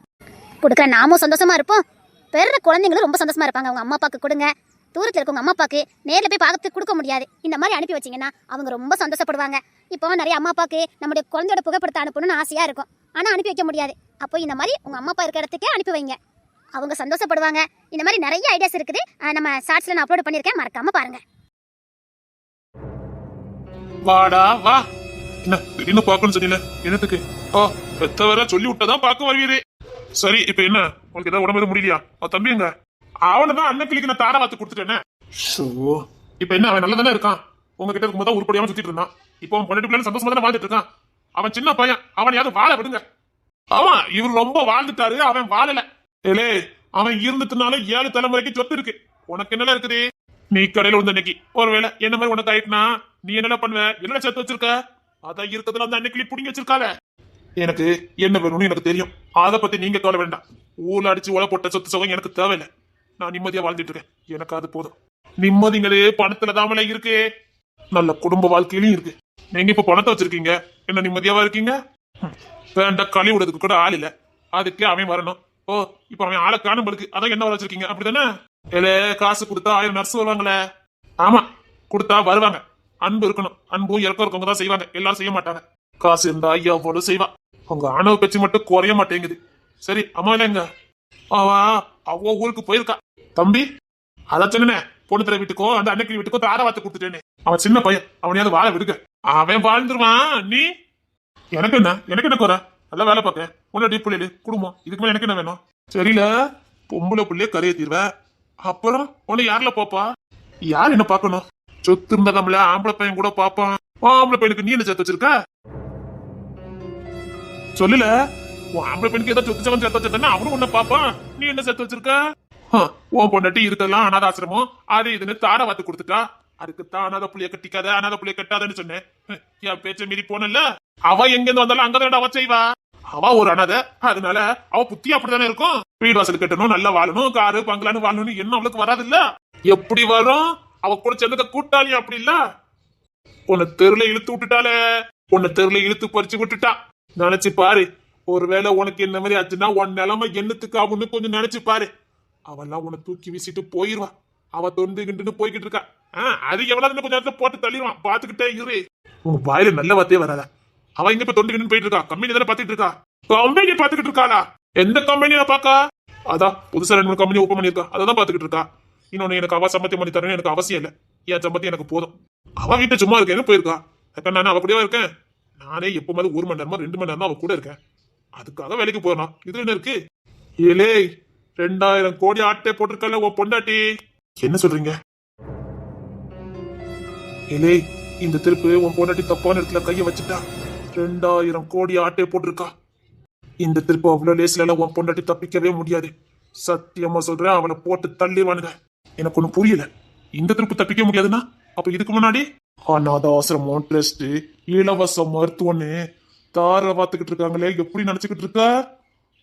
S2: கொடுக்குற நாமும் சந்தோஷமா இருப்போம். பெற குழந்தைங்களும் ரொம்ப சந்தோஷமா இருப்பாங்க. அவங்க அம்மா அப்பாக்கு கொடுங்க. தூரத்தில் இருக்கவங்க அம்மா அப்பாக்கு நேரில் போய் பார்த்து கொடுக்க முடியாது. இந்த மாதிரி அனுப்பி வச்சிங்கன்னா அவங்க ரொம்ப சந்தோஷப்படுவாங்க. இப்போ நிறைய அம்மா அப்பாக்கு நம்முடைய குழந்தையோட புகைப்படத்தை அனுப்பணும்னு ஆசையாக இருக்கும். ஆனால் அனுப்பி வைக்க முடியாது. அப்போ இந்த மாதிரி உங்கள் அம்மா அப்பா இருக்கிற இடத்துக்கே அனுப்பி வைங்க. அவங்க சந்தோஷப்படுவாங்க. இந்த மாதிரி நிறைய ஐடியாஸ் இருக்குது. நம்ம ஷார்ட்ஸில் நான் அப்லோட் பண்ணியிருக்கேன். மறக்காமல் பாருங்கள்
S1: வாடா வா. என்ன திடீர்னு பார்க்கணும்னு சொன்னீங்க என்னத்துக்கு? ஓ பெத்தவர சொல்லி விட்டதான் பார்க்க வருவீரே. சரி இப்ப என்ன? உங்களுக்கு ஏதாவது உடம்பு முடியலையா? அவன் தம்பி எங்க? அவனை தான் அண்ணன் கிளிக்கு நான் தார வாத்து கொடுத்துட்டேனே. ஷோ. இப்ப என்ன அவன் நல்லா தானே இருக்கான்? உங்ககிட்ட இருக்கும்போது உருப்படியாம சுத்திட்டு இருந்தான். இப்போ அவன் பொண்ணு சந்தோஷமா தானே வாழ்ந்துட்டு இருக்கான்? அவன் சின்ன பையன் அவன் யாரும் வாழ விடுங்க. அவன் இவர் ரொம்ப வாழ்ந்துட்டாரு அவன் வாழல. ஏலே அவன் இருந்ததுனால ஏழு தலைமுறைக்கு சொத்து இருக்கு. உனக்கு என்னல இருக்குது? நீ கடையில வந்த அன்னைக்கு. ஒருவேளை என்ன மாதிரி உனக்கு ஆயிட்டுனா நீ என்னென்ன பண்ணுவ? என்ன சேர்த்து வச்சிருக்க? அதான் இருக்கிறதுல அந்த அன்னைக்கு புடிங்க வச்சிருக்கால எனக்கு என்ன வேணும்னு எனக்கு தெரியும். அதை பத்தி நீங்க கவலை வேண்டாம். ஊர்ல அடிச்சு உல போட்ட சொத்து சுகம் எனக்கு தேவையில்லை. நான் நிம்மதியா வாழ்ந்துட்டு இருக்கேன். எனக்கு அது போதும். நிம்மதிங்களே பணத்துல தாமல இருக்கு. நல்ல குடும்ப வாழ்க்கையிலும் இருக்கு. நீங்க இப்ப பணத்தை வச்சிருக்கீங்க. என்ன நிம்மதியாவா இருக்கீங்க? வேண்டாம் களி விடுறதுக்கு கூட ஆள் இல்ல. அதுக்கே அவன் வரணும். ஓ இப்ப அவன் ஆளை காணும்பளுக்கு அதான் என்ன வர வச்சிருக்கீங்க? அப்படிதானே இல்ல காசு கொடுத்தா ஆயிரம் நர்ஸ் வருவாங்களே? ஆமா கொடுத்தா வருவாங்க. அன்பு இருக்கணும். அன்பும் இறக்கம் இருக்கவங்க தான் செய்வாங்க. எல்லாரும் செய்ய மாட்டாங்க. காசு இருந்தா ஐயா போல செய்வா? உங்க ஆணவ பேச்சு மட்டும் குறைய மாட்டேங்குது. சரி அம்மா இல்லைங்க அவா அவ ஊருக்கு போயிருக்கா. தம்பி அதான் சொன்னனே பொண்ணு தர வீட்டுக்கோ அந்த அன்னைக்கு வீட்டுக்கோ தார வாத்து கொடுத்துட்டேனே. அவன் சின்ன பையன். அவனையாவது வாழ விடுங்க. அவன் வாழ்ந்துருவான். நீ? எனக்கு என்ன? எனக்கு என்ன குறை? நல்லா வேலை பார்க்க உன்னோட பிள்ளைகள் குடும்பம். இதுக்கு மேல எனக்கு என்ன வேணும்? சரியில்ல பொம்பளை பிள்ளைய கரையை தீர்வேன் அப்புறம் உன்னை யார்ல பாப்பா யார் என்ன பாக்கணும் சொத்து இருந்ததம்ல ஆம்பளை பையன் கூட பாப்பான் ஆம்பளை பையனுக்கு நீ என்ன சேர்த்து வச்சிருக்க? சொல்லல. உன் ஆம்பளை பெண்ணுக்கு ஏதோ சொத்து சவன் சேர்த்து வச்சிருந்தா அவனும் உன்ன பாப்பான் நீ என்ன சேர்த்து வச்சிருக்க? ஓ உன் பொண்டாட்டி இருக்கலாம் அனாதாசிரமம் அது இதுன்னு தாட வாத்து கொடுத்துட்டா. அதுக்கு தான் அனாத புள்ளைய கட்டிக்காத அனாத புள்ளைய கட்டாதன்னு சொன்னேன். என் பேச்ச மீறி போனல அவ எங்க இருந்து வந்தாலும் அங்கதான் அவ செய்வா. அவ ஒரு அனாதை. அதனால அவ புத்தி அப்படித்தானே இருக்கும்? வீடு வாசல் கட்டணும் நல்லா வாழணும் காரு பங்களான்னு வாழணும்னு என்ன அவளுக்கு வராது இல்ல எப்படி வரும்? அவ கூட சேர்ந்துக்க கூட்டாளி அப்படி இல்ல? உன்னை தெருல இழுத்து விட்டுட்டாலே உன்னை தெருல இழுத்து பறிச்சு விட்டுட்டா. நினைச்சு பாரு. ஒருவேளை உனக்கு என்ன மாதிரி ஆச்சுன்னா உன் நிலைமை என்னத்துக்கு ஆகும்னு கொஞ்சம் நினைச்சு பாரு. அவெல்லாம் உன்னை தூக்கி வீசிட்டு போயிருவா. அவ தொண்டு கிண்டுன்னு போய்கிட்டு இருக்கா. அது எவ்வளவு கொஞ்சம் நேரத்துல போட்டு தள்ளிடுவான். பாத்துக்கிட்டே இரு. உன் வாயில நல்ல வார்த்தையே வராதா? அவ இங்க இப்ப தொண்டு போயிட்டு இருக்கா கம்பெனி தானே பாத்துட்டு இருக்கா கம்பெனி பாத்துக்கிட்டு இருக்காளா? எந்த கம்பெனியில பாக்கா? அதான் புதுசா ரெண்டு மூணு கம்பெனி ஓப்பன் பண்ணிருக்கா அதான் பாத்துக்கிட்டு இருக்கா. இன்னொன்னு எனக்கு அவ சம்பத்தி பண்ணி தரணும் எனக்கு அவசியம் இல்லை. என் சம்பத்தி எனக்கு போதும். அவ வீட்டை சும்மா இருக்கேன்னு போயிருக்கா. இப்ப நான் அவ கூடவே இருக்கேன்? நானே எப்போமாவது ஒரு மணி நேரமா ரெண்டு மணி நேரமா அவ கூட இருக்கேன். அதுக்காக வேலைக்கு போறோம். இது என்ன இருக்கு? ஏலே ரெண்டாயிரம் கோடி ஆட்டை போட்டிருக்கல உன் பொண்டாட்டி. என்ன சொல்றீங்க? ஏலே இந்த திருப்பு உன் பொண்டாட்டி தப்பான இடத்துல கையை வச்சுட்டா. ரெண்டாயிரம் கோடி ஆட்டை போட்டிருக்கா. இந்த திருப்பு அவ்வளோ லேசில எல்லாம் உன் பொண்டாட்டி தப்பிக்கவே முடியாது. சத்தியமா சொல்றேன் அவளை போட்டு தள்ளிடுவானுங்க எனக்கு ஒன்றும் புரியல. இந்த திருப்பு தப்பிக்க முடியாதுன்னா? அப்ப இதுக்கு முன்னாடி? அநாத ஆசிரமம் ட்ரஸ்ட் இலவச மருத்துவம்னு தார பார்த்துக்கிட்டு இருக்காங்களே எப்படி நினைச்சுக்கிட்டு இருக்க?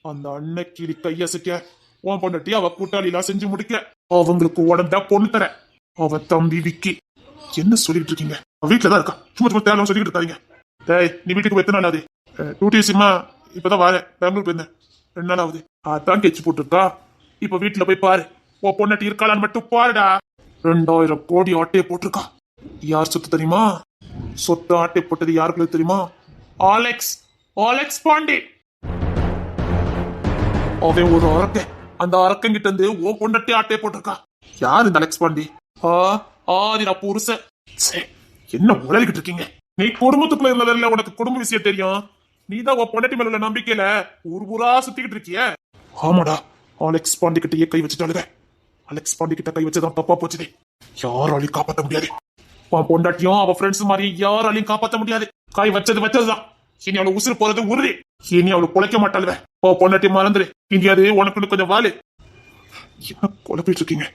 S1: அந்த அன்னைக்கு கையசைக்க உன் பொண்டாட்டி அவ கூட்டாளி எல்லாம் செஞ்சு முடிக்க. அவங்களுக்கு உடனே பொண்ணு தர. அவ தம்பி விக்கி. என்ன சொல்லிட்டு இருக்கீங்க? வீட்டுல தான் இருக்கா. சும்மா சும்மா தேவை சொல்லிட்டு இருக்காங்க டேய் நீ வீட்டுக்கு எத்தனை நாள் ஆகுது? டூட்டி சிம்மா இப்பதான் வரேன். பெங்களூர் போயிருந்தேன். ரெண்டு நாள் ஆகுது. அதான் கெச்சு போட்டுருக்கா. இப்ப வீட்டுல போய் பாரு. ஓ பொண்ணாட்டி இருக்காளான்னு மட்டும் பாருடா. ரெண்டாயிரம் கோடி ஆட்டையை போட்டிருக்கா. யார் சொத்து தெரியுமா? சொத்து ஆட்டை போட்டது யாருக்கு தெரியுமா? ஆலெக்ஸ். ஆலெக்ஸ் பாண்டே. அவன் ஒரு அரக்க அந்த அரக்கன் கிட்ட இருந்து ஓ பொண்டாட்டி ஆட்டையை போட்டிருக்கா. யார் இந்த அலெக்ஸ் பாண்டி? ஆ ஆதி நான் புருஷன் என்ன உழலிக்கிட்டு இருக்கீங்க? நீ குடும்பத்துக்குள்ள இருந்ததில்ல உனக்கு குடும்ப விஷயம் தெரியும். நீ தான் உன் பொண்டாட்டி மேல உள்ள நம்பிக்கையில ஊர் ஊரா சுத்திக்கிட்டு இருக்கிய. ஆமாடா. அலெக்ஸ் பாண்டி கிட்டயே கை வச்சுட்டாளுங்க. அலெக்ஸ் பாண்டி கிட்ட கை வச்சதான் தப்பா போச்சுதே யாராலையும் காப்பாத்த முடியாது. உன் பொண்டாட்டியும் அவ ஃப்ரெண்ட்ஸ் மாதிரி யாராலையும் காப்பாத்த முடியாது. கை வச்சது வச்சதுதான். இனி அவளை உசுறு போறது உறுதி. இனி அவளை குலைக்க மாட்டாளுவ. ஓ பொண்டாட்டி மறந்துடு இனி அது உனக்குன்னு கொஞ்சம் வாலு என்ன குழப்பிட்டு இருக்கீங்க?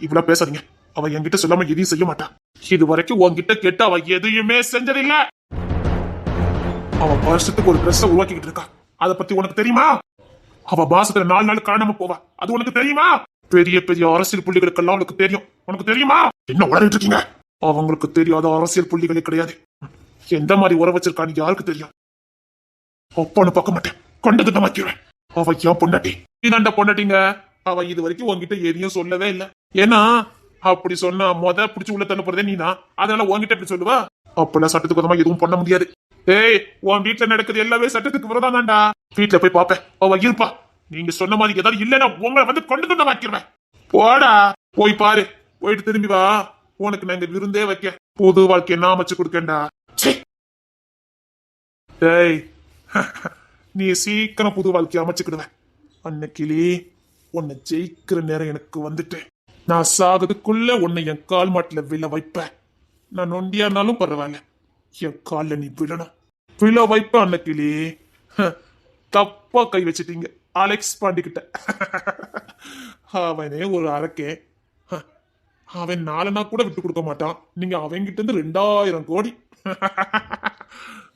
S1: இவ்வளவு பேசாதீங்க. அவ என்கிட்ட சொல்லாம எதையும் செய்ய மாட்டா. இது வரைக்கும் உன்கிட்ட கேட்டு அவ எதையுமே செஞ்சதில்ல. அவ வருஷத்துக்கு ஒரு ட்ரெஸ் உருவாக்கிக்கிட்டு இருக்கா. அத பத்தி உனக்கு தெரியுமா? அவ மாசத்துல நாலு நாள் காணாம போவா. அது உனக்கு தெரியுமா? பெரிய பெரிய அரசியல் புள்ளிகளுக்கெல்லாம் உனக்கு தெரியும். உனக்கு தெரியுமா? என்ன உளறிட்டு இருக்கீங்க? அவங்களுக்கு தெரியாத அரசியல் புள்ளிகளே கிடையாது. எந்த மாதிரி உறவு வச்சிருக்கான்னு யாருக்கு தெரியும்? ஒப்பான்னு பார்க்க மாட்டேன். கண்டு திட்டமாக்கிடுவேன் அவ ஏன் பொண்டாட்டி. இதாண்ட பொண்டாட்டிங்க. அவ இது வரைக்கும் உன்கிட்ட எதையும் சொல்லவே இல்லை. ஏன்னா அப்படி சொன்னா மொத புடிச்சு உள்ள தள்ள போறதே நீதான். அதனால உன்கிட்ட எப்படி சொல்லுவா? அப்பெல்லாம் சட்டத்துக்கு விதமா எதுவும் பண்ண முடியாது. ஏய் உன் வீட்டுல நடக்குது எல்லாமே சட்டத்துக்கு விரதம் தான்டா வீட்டுல போய் பாப்பேன் அவ இருப்பா. நீங்க சொன்ன மாதிரி ஏதாவது இல்லைன்னா உங்களை வந்து கொண்டு வந்து வாக்கிடுவேன் போடா. போய் பாரு. போயிட்டு திரும்பி வா. உனக்கு நாங்க விருந்தே வைக்க புது வாழ்க்கையை நான் அமைச்சு கொடுக்கேன்டா. ச்சே. டேய் நீ சீக்கிரம் புது வாழ்க்கைய அமைச்சுக்கிடுவேன் அன்னைக்கிளி உன்னை ஜெயிக்கிற நேரம் எனக்கு வந்துட்டேன். நான் சாகுறதுக்குள்ள உன்னை என் கால் மாட்டில் விழ வைப்பேன். நான் நொண்டியானாலும் இருந்தாலும் பரவாயில்ல. என் காலில் நீ விழணும். விழ வைப்ப அன்னைக்கிளி. ஹ, தப்பா கை வச்சிட்டீங்க. அலெக்ஸ் பாண்டிக்கிட்ட. அவனே ஒரு அரக்கே ஹ, அவன் நாலனா கூட விட்டு கொடுக்க மாட்டான். நீங்க அவன்கிட்ட இருந்து ரெண்டாயிரம் கோடி.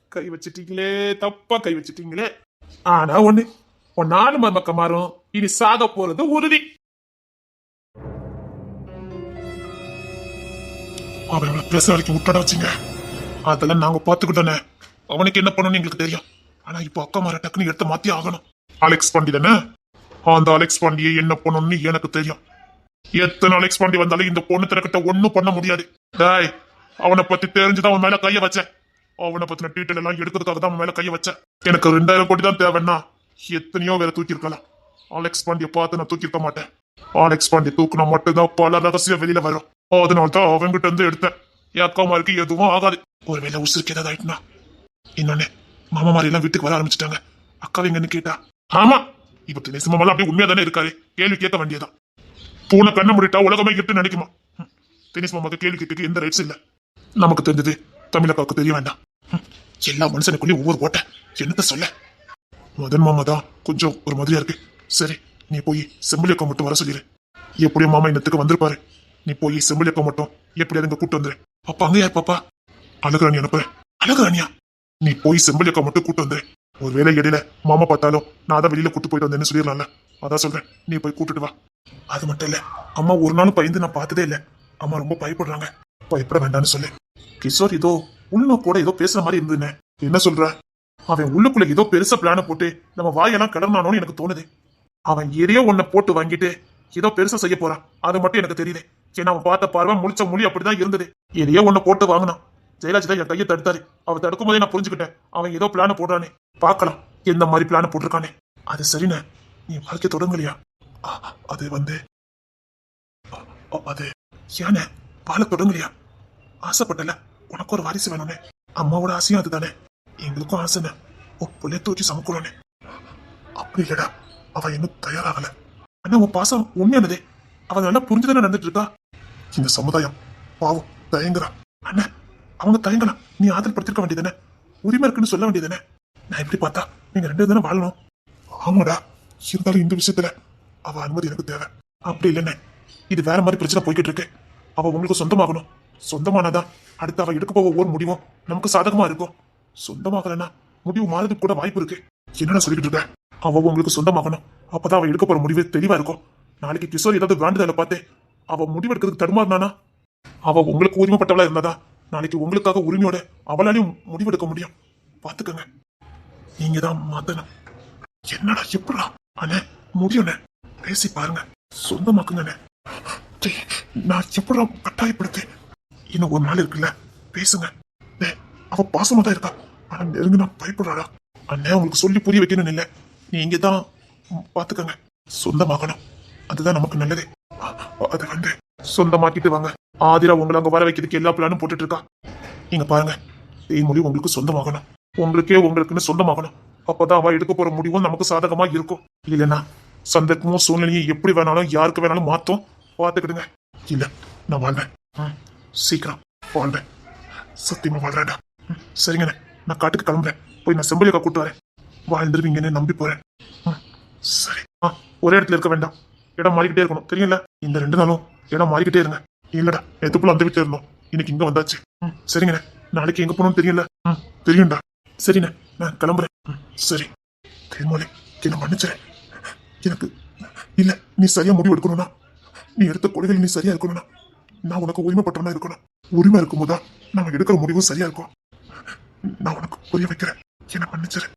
S1: கை வச்சிட்டீங்களே தப்பா கை வச்சிட்டீங்களே. ஆனா ஒண்ணு உன் நாலு மருமக்க மாறும். இனி சாக போறது உறுதி. அவன் பேச வரைக்கும் விட்டட வச்சுங்க அதெல்லாம் நாங்க பாத்துக்கிட்டோனே அவனுக்கு என்ன பண்ணணும்னு எங்களுக்கு தெரியும். ஆனா இப்போ அக்கா மாற டக்குன்னு எடுத்து மாத்தி ஆகணும். அலெக்ஸ் பாண்டி தானே? அந்த அலெக்ஸ் பாண்டியை என்ன பண்ணணும்னு எனக்கு தெரியும். எத்தனை அலெக்ஸ் பாண்டி வந்தாலும் இந்த பொண்ணு திறக்கிட்ட ஒண்ணும் பண்ண முடியாது. டேய் அவனை பத்தி தெரிஞ்சுதான் அவன் மேல கைய வச்சேன். அவனை பத்தின டீட்டெயில் எல்லாம் எடுக்கிறதுக்காக தான் அவன் மேல கைய வச்சேன். எனக்கு ரெண்டாயிரம் கோடி தான் தேவைன்னா எத்தனையோ வேற தூக்கியிருக்கலாம். அலெக்ஸ் பாண்டியை பார்த்து நான் தூக்கியிருக்க மாட்டேன். அலெக்ஸ் பாண்டி தூக்குனா மட்டும்தான் பல ரகசியம் வெளியில வரும். அதனால தான் அவன்கிட்ட இருந்து எடுத்தேன். என் அக்கா மாருக்கு எதுவும் ஆகாது. ஒருவேளை உசுருக்கு ஏதாவது ஆயிட்டுனா இன்னொன்னு மாமா மாதிரி எல்லாம் வீட்டுக்கு வர ஆரம்பிச்சிட்டாங்க. அக்கா எங்கன்னு கேட்டா ஆமா இப்ப தினேசு மாமா அப்படியே உண்மையா தானே இருக்காரு. கேள்வி கேட்க வேண்டியதான் பூனை கண்ணை முடிட்டா உலகமே கிட்டு நினைக்குமா? ம். தினேஷ் மாமாக்கு கேள்வி கேட்டுக்கு எந்த ரைட்ஸ் இல்ல. நமக்கு தெரிஞ்சது தமிழக்காவுக்கு தெரிய வேண்டாம். ம். எல்லா மனுஷனுக்குள்ளேயும் ஒவ்வொரு ஓட்ட. என்னத்த சொல்ல? மதன் மாமா தான் கொஞ்சம் ஒரு மாதிரியா இருக்கு. சரி நீ போய் செம்பிலியக்கம் மட்டும் வர சொல்லிடு எப்படியும் மாமா இன்னத்துக்கு வந்திருப்பாரு. நீ போய் செம்பிலியக்கம் மட்டும். எப்படியாவது இங்க கூட்டு வந்துரு. அப்பா அங்க யார் பாப்பா? அழகுராணி அனுப்புறேன். அழகுராணியா? நீ போய் செம்பிலியக்கம் மட்டும் கூட்டு வந்துரு. ஒருவேளை இடையில மாமா பார்த்தாலும் நான் தான் வெளியில கூட்டு போயிட்டு வந்தேன்னு சொல்லிடலாம்ல. அதான் சொல்றேன். நீ போய் கூட்டிட்டு வா. அது மட்டும் இல்ல. அம்மா ஒரு நாளும் பயந்து நான் பார்த்ததே இல்ல. அம்மா ரொம்ப பயப்படுறாங்க. பயப்பட வேண்டாம்னு சொல்லு. கிஷோர் ஏதோ கூட ஏதோ பேசுற மாதிரி இருந்ததுன்னு என்ன சொல்ற? அவன் உள்ளுக்குள்ள ஏதோ பெருசா பிளான போட்டு நம்ம வாயெல்லாம் கடனானோன்னு எனக்கு தோணுது. அவன் எதையோ ஒன்ன போட்டு வாங்கிட்டு ஏதோ பெருசா செய்ய போறான். அது மட்டும் எனக்கு தெரியுது. ஏன்னா அவன் பார்த்த பார்வை முழிச்ச மொழி அப்படிதான் இருந்தது. எதையோ ஒன்ன போட்டு வாங்கினான். ஜெயலலிதா என் கையை தடுத்தாரு. அவர் தடுக்கும் போதே நான் புரிஞ்சுக்கிட்டேன். அவன் ஏதோ பிளான போடுறானே. பார்க்கலாம். எந்த மாதிரி பிளான போட்டிருக்கானே. அது சரிண்ணே. நீ வாழ்க்கை தொடங்கலையா? அது வந்து அது ஏனே வாழ தொடங்கலையா? ஆசைப்பட்டல. உனக்கு ஒரு வாரிசு வேணும்னே. அம்மாவோட ஆசையும் அதுதானே. எங்களுக்கும் ஆசைண்ணே. ஓ புள்ளைய தூக்கி சமக்கணும்னே. அப்படி இல்லடா. அவன் இன்னும் தயாராகல. ஆனா உன் பாசம் உண்மையானதே. அவ நல்லா புரிஞ்சுதானே நடந்துட்டு இருக்கா? இந்த சமுதாயம் பாவம் தயங்குறா. அண்ணா அவங்க தயங்கலாம் நீ ஆதரவு படுத்திருக்க வேண்டியதானே உரிமை இருக்குன்னு சொல்ல வேண்டியதானே நான் எப்படி பார்த்தா நீங்க ரெண்டு தானே வாழணும்? ஆமாடா இருந்தாலும் இந்த விஷயத்துல அவ அனுமதி எனக்கு தேவை. அப்படி இல்லைண்ணே இது வேற மாதிரி பிரச்சனை போய்கிட்டு இருக்கு. அவ உங்களுக்கு சொந்தமாகணும். சொந்தமானாதான் அடுத்து அவ எடுக்க போக ஒவ்வொரு முடிவும் நமக்கு சாதகமா இருக்கும். சொந்தமாகலன்னா முடிவு மாறதுக்கு கூட வாய்ப்பு இருக்கு. என்னடா சொல்லிக்கிட்டு இருக்க? அவ உங்களுக்கு சொந்தமாகணும். அப்பதான் அவ எடுக்க போற முடிவு தெளிவா இருக்கும். நாளைக்கு கிஷோர் ஏதாவது வேண்டுதலை பார்த்தேன் அவ முடிவெடுக்கிறதுக்கு தடுமாறினானா? அவ உங்களுக்கு உரிமைப்பட்டவளா இருந்தாதா? நாளைக்கு உங்களுக்காக உரிமையோட அவளாலையும் முடிவெடுக்க முடியும். பாத்துக்கங்க நீங்க தான் மாத்தணும். என்னடா எப்படா? அண்ணே முடியும்ண்ணே. பேசி பாருங்க. சொந்தமாக்குங்கண்ணே. நான் எப்படா கட்டாயப்படுத்து இன்னும் ஒரு நாள் இருக்குல்ல. பேசுங்க. அவ பாசமா தான் இருக்கா. ஆனா நெருங்க நான் பயப்படுறாடா அண்ணே உங்களுக்கு சொல்லி புரிய வைக்கணும்னு இல்லை. நீங்க தான் பாத்துக்கங்க சொந்தமாகணும். அதுதான் நமக்கு நல்லது. அது வந்து சொந்தமாக்கிட்டு வாங்க. ஆதிரா உங்களை அங்க வர வைக்கிறதுக்கு எல்லா பிளானும் போட்டுட்டு இருக்கா. நீங்க பாருங்க தேன்மொழி உங்களுக்கு சொந்தமாகணும். உங்களுக்கே உங்களுக்குன்னு சொந்தமாகணும். அப்பதான் அவ எடுக்க போற முடிவும் நமக்கு சாதகமா இருக்கும். இல்லைன்னா சந்தர்ப்பமும் சூழ்நிலையும் எப்படி வேணாலும் யாருக்கு வேணாலும் மாத்தோம். பார்த்துக்கிடுங்க. இல்ல நான் வாழ்றேன் ம், சீக்கிரம் வாழ்றேன் சத்தியமா வாழ்றேன்டா. ம், சரிங்கண்ணே நான் காட்டுக்கு கிளம்புறேன். போய் நான் செம்பலியக்கா கூட்டு வரேன். வாழ்ந்துருவீங்கன்னு நம்பி போறேன். ம், சரி. ஆ ஒரே இடத்துல இருக்க வேண்டாம். இடம் மாறிக்கிட்டே இருக்கணும். தெரியல? இந்த ரெண்டு நாளும் இடம் மாறிக்கிட்டே இருங்க. இல்லடா எதுக்குள்ள அந்த வீட்டுல இருந்தோம். இன்னைக்கு இங்க வந்தாச்சு. ம், சரிங்கண்ணே. நாளைக்கு எங்க போனோம்னு தெரியல? ம் தெரியும்டா. சரிண்ணே நான் கிளம்புறேன். ம், சரி. தேன்மொழி என்ன மன்னிச்சிரு. எனக்கு இல்ல நீ சரியா முடிவு எடுக்கணும்னா. நீ எடுத்த கொள்கையில் நீ சரியா இருக்கணும்னா. நான் உனக்கு உரிமைப்பட்டவனா இருக்கணும். உரிமை இருக்கும்போதா நாம எடுக்கிற முடிவும் சரியா இருக்கும். நான் உனக்கு புரிய வைக்கிறேன். என்ன மன்னிச்சிரு.